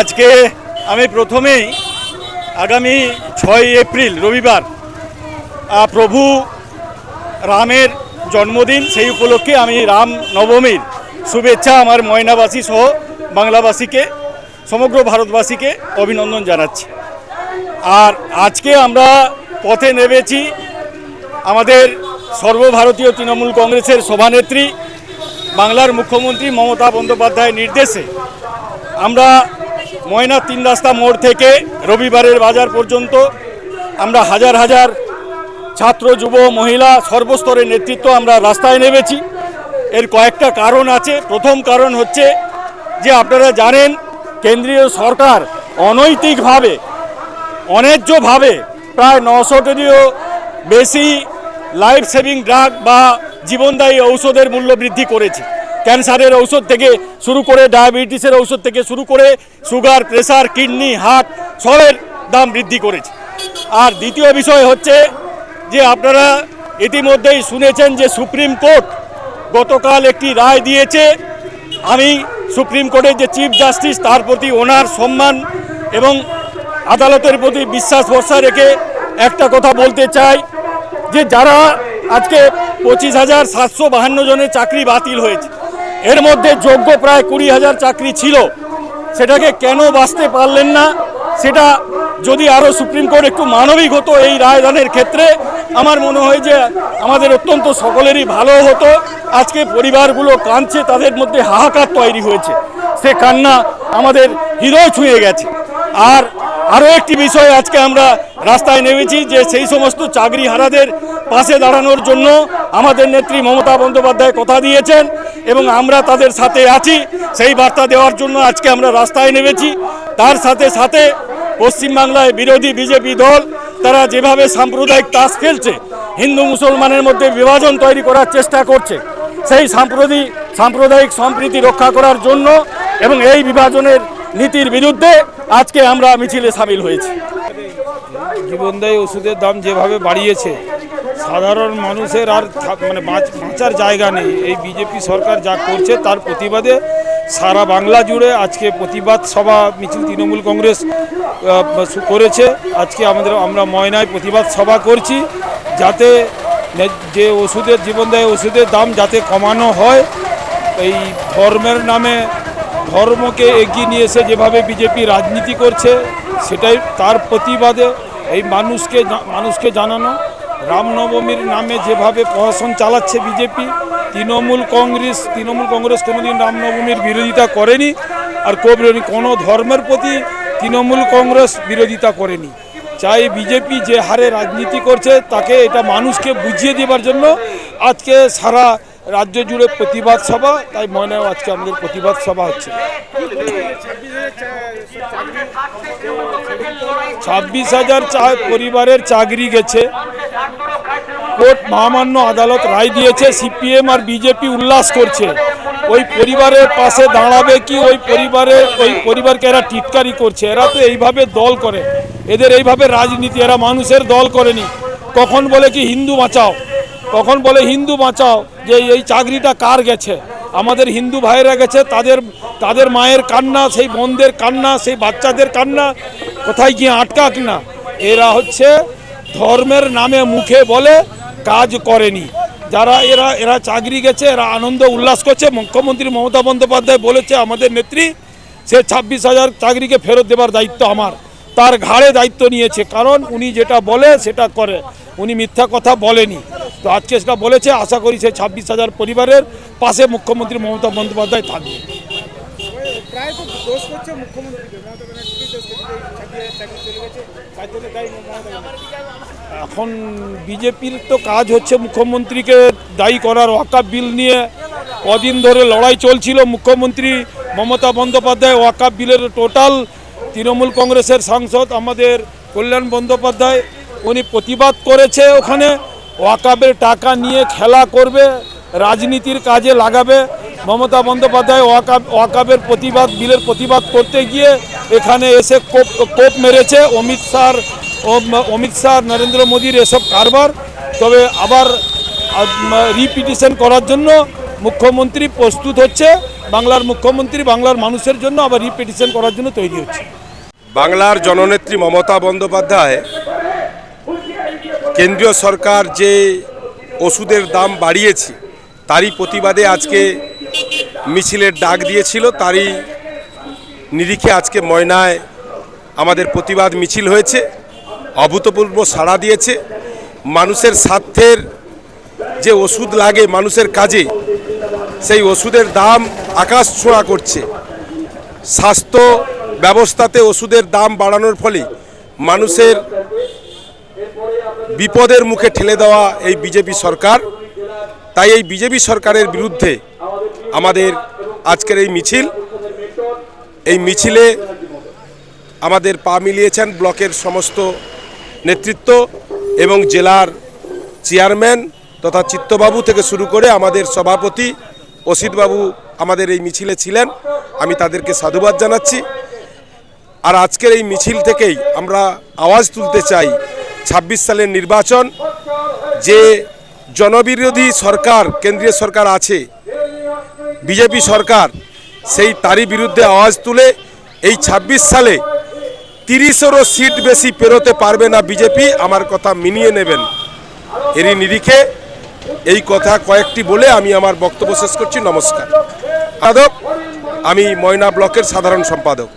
আজকে আমি প্রথমেই আগামী ছয় এপ্রিল, রবিবার প্রভু রামের জন্মদিন, সেই উপলক্ষে আমি রাম নবমীর শুভেচ্ছা আমার ময়নাবাসী সহ বাংলাবাসীকে, সমগ্র ভারতবাসীকে অভিনন্দন জানাচ্ছি। আর আজকে আমরা পথে নেমেছি আমাদের সর্বভারতীয় তৃণমূল কংগ্রেসের সভানেত্রী, বাংলার মুখ্যমন্ত্রী মমতা বন্দ্যোপাধ্যায়ের নির্দেশে। আমরা ময়না তিন রাস্তা মোড় থেকে রবিবারের বাজার পর্যন্ত আমরা হাজার হাজার ছাত্র, যুব, মহিলা সর্বস্তরের নেতৃত্ব আমরা রাস্তায় নেমেছি। এর কয়েকটা কারণ আছে। প্রথম কারণ হচ্ছে যে আপনারা জানেন, কেন্দ্রীয় সরকার অনৈতিকভাবে, অন্যায্যভাবে প্রায় নশোটিরও বেশি লাইফ সেভিং ড্রাগ বা জীবনদায়ী ঔষধের মূল্য বৃদ্ধি করেছে। ক্যান্সারের ঔষধ থেকে শুরু করে ডায়াবেটিসের ঔষধ থেকে শুরু করে সুগার, প্রেসার, কিডনি, হার্ট সবের দাম বৃদ্ধি করেছে। আর দ্বিতীয় বিষয় হচ্ছে যে আপনারা ইতিমধ্যেই শুনেছেন যে সুপ্রিম কোর্ট গতকাল একটি রায় দিয়েছে, আমি সুপ্রিম কোর্টের যে চিফ জাস্টিস তার প্রতি ওনার সম্মান এবং আদালতের প্রতি বিশ্বাস ভরসা রেখে একটা কথা বলতে চাই যে যারা আজকে পঁচিশ হাজার সাতশো বাহান্ন জনের চাকরি বাতিল হয়েছে এর মধ্যে যোগ্য প্রায় কুড়ি হাজার চাকরি ছিল। সেটাকে কেন বাঁচতে পারলেন না? সেটা যদি আরও সুপ্রিম কোর্ট একটু মানবিক হতো এই রায়দানের ক্ষেত্রে, আমার মনে হয় যে আমাদের অত্যন্ত সকলেরই ভালো হতো। আজকে পরিবারগুলো কাঁদছে, তাদের মধ্যে হাহাকার তৈরি হয়েছে। সে কান্না আমাদের হৃদয় ছুঁয়ে গেছে। আর আরও একটি বিষয় আজকে আমরা রাস্তায় নেমেছি যে সেই সমস্ত চাকরি হারাদের পাশে দাঁড়ানোর জন্য আমাদের নেত্রী মমতা বন্দ্যোপাধ্যায় কথা দিয়েছেন। এবং আমরা তাদের সাথে আছি। সেই বার্তা দেওয়ার জন্য আজকে আমরা রাস্তায় নেমেছি। তার সাথে সাথে পশ্চিমবাংলায় বিরোধী বিজেপি দল, তারা যেভাবে সাম্প্রদায়িক তাস খেলছে, হিন্দু মুসলমানের মধ্যে বিভাজন তৈরি করার চেষ্টা করছে, সেই সাম্প্রদায়িক সাম্প্রদায়িক সম্প্রীতি রক্ষা করার জন্য এবং এই বিভাজনের নীতির বিরুদ্ধে আজকে আমরা মিছিলে সামিল হয়েছি। জীবনদায়ী ওষুধের দাম যেভাবে বাড়িয়েছে সাধারণ মানুষের আর মানে বাঁচ- বাঁচার জায়গা নেই। এই বিজেপি সরকার যা করছে তার প্রতিবাদে সারা বাংলা জুড়ে আজকে প্রতিবাদ সভা মিছিল তৃণমূল কংগ্রেস করেছে। আজকে আমাদের, আমরা ময়নায় প্রতিবাদ সভা করছি যাতে যে ওষুধের জীবনদায়ী ওষুধের দাম যাতে কমানো হয়। এই ধর্মের নামে ধর্মকে এগিয়ে নিয়ে এসে যেভাবে বিজেপি রাজনীতি করছে, সেটাই তার প্রতিবাদে এই মানুষকে মানুষকে জানানো। রামনবমীর নামে যেভাবে প্রশাসন চালাচ্ছে BJP, Trinamool Congress Trinamool Congress কোনোদিন রামনবমীর বিরোধিতা করেনি আর করেনি কোনো ধর্মের প্রতি তৃণমূল কংগ্রেস বিরোধিতা করেনি। চাই বিজেপি যে হারে রাজনীতি করছে, তাকে এটা মানুষকে বুঝিয়ে দেবার জন্য আজকে সারা রাজ্য জুড়ে প্রতিবাদ সভা, তাই ময়নায় আজকে আমাদের প্রতিবাদ সভা হচ্ছে। ছাব্বিশ হাজার পরিবারের চাকরি গেছে। কোর্ট মহামান্য আদালত রায় দিয়েছে, সিপিএম আর বিজেপি উল্লাস করছে। ওই পরিবারের পাশে দাঁড়াবে কি? ওই পরিবারে ওই পরিবারকে এরা টিটকারি করছে। এরা তো এইভাবে দল করে। এদের এইভাবে রাজনীতি, এরা মানুষের দল করেনি। কখন বলে কি, হিন্দু বাঁচাও কখন বলে, হিন্দু বাঁচাও যে এই চাকরিটা কার গেছে? আমাদের হিন্দু ভাইয়েরা গেছে, তাদের তাদের মায়ের কান্না, সেই বোনদের কান্না, সেই বাচ্চাদের কান্না, কোথায় গিয়ে আটকাক না? এরা হচ্ছে ধর্মের নামে মুখে বলে কাজ করেনি। যারা, এরা এরা চাকরি গেছে, এরা আনন্দ উল্লাস করছে। মুখ্যমন্ত্রী মমতা বন্দ্যোপাধ্যায় বলেছে, আমাদের নেত্রী, সে ছাব্বিশ হাজার চাকরিকে ফেরত দেবার দায়িত্ব আমার। তার ঘাড়ে দায়িত্ব নিয়েছে। কারণ উনি যেটা বলে, সেটা করে। উনি মিথ্যা কথা বলেনি। তো আজকে সেটা বলেছে আশা করি সেই ছাব্বিশ হাজার পরিবারের পাশে মুখ্যমন্ত্রী মমতা বন্দ্যোপাধ্যায় থাকবে। এখন বিজেপির তো কাজ হচ্ছে মুখ্যমন্ত্রীকে দায়ী করার ওয়াকাপ বিল নিয়ে। কদিন ধরে লড়াই চলছিল মুখ্যমন্ত্রী মমতা বন্দ্যোপাধ্যায় ওয়াকা বিলের টোটাল তৃণমূল কংগ্রেসের সাংসদ আমাদের কল্যাণ বন্দ্যোপাধ্যায় উনি প্রতিবাদ করেছে ওখানে। ওয়াকাপের টাকা নিয়ে খেলা করবে, রাজনীতির কাজে লাগাবে। মমতা বন্দ্যোপাধ্যায় ওয়াকাপ ওয়াকাপের প্রতিবাদ, বিলের প্রতিবাদ করতে গিয়ে এখানে এসে কোপ কোপ মেরেছে। অমিত শাহর অমিত শাহ, নরেন্দ্র মোদীর এসব কারবার। তবে আবার রিপিটিশন করার জন্য মুখ্যমন্ত্রী প্রস্তুত হচ্ছে। বাংলার মুখ্যমন্ত্রী বাংলার মানুষের জন্য আবার রিপিটিশন করার জন্য তৈরি হচ্ছে। বাংলার জননেত্রী মমতা বন্দ্যোপাধ্যায় কেন্দ্রীয় সরকার যে ওষুধের দাম বাড়িয়েছে, তারই প্রতিবাদে আজকে মিছিলের ডাক দিয়েছিল, তারই নিরিখে আজকে ময়নায় আমাদের প্রতিবাদ মিছিল হয়েছে, অভূতপূর্ব সাড়া দিয়েছে। মানুষের স্বার্থের যে ওষুধ লাগে মানুষের কাজে, সেই ওষুধের দাম আকাশ ছোঁয়া করছে। স্বাস্থ্য ব্যবস্থাতে ওষুধের দাম বাড়ানোর ফলে মানুষের বিপদের মুখে ঠেলে দেওয়া এই বিজেপি সরকার। তাই এই বিজেপি সরকারের বিরুদ্ধে আমাদের আজকের এই মিছিল, এই মিছিলে আমাদের পা মিলিয়েছেন ব্লকের সমস্ত নেতৃত্ব এবং জেলার চেয়ারম্যান তথা চিত্তবাবু থেকে শুরু করে আমাদের সভাপতি অসিতবাবু আমাদের এই মিছিলে ছিলেন। আমি তাদেরকে সাধুবাদ জানাচ্ছি। আর আজকের এই মিছিল থেকেই আমরা আওয়াজ তুলতে চাই ছাব্বিশ সালের নির্বাচন, যে জনবিরোধী সরকার, কেন্দ্রীয় সরকার আছে, বিজেপি সরকার, সেই তারই বিরুদ্ধে আওয়াজ তুলে এই ২৬ সালে তিরিশেরও সিট বেশি পেরোতে পারবে না বিজেপি, আমার কথা মিনিয়ে নেবেন। এরই নিরিখে এই কথা কয়েকটি বলে আমি আমার বক্তব্য শেষ করছি, নমস্কার। আদব, আমি ময়না ব্লকের সাধারণ সম্পাদক।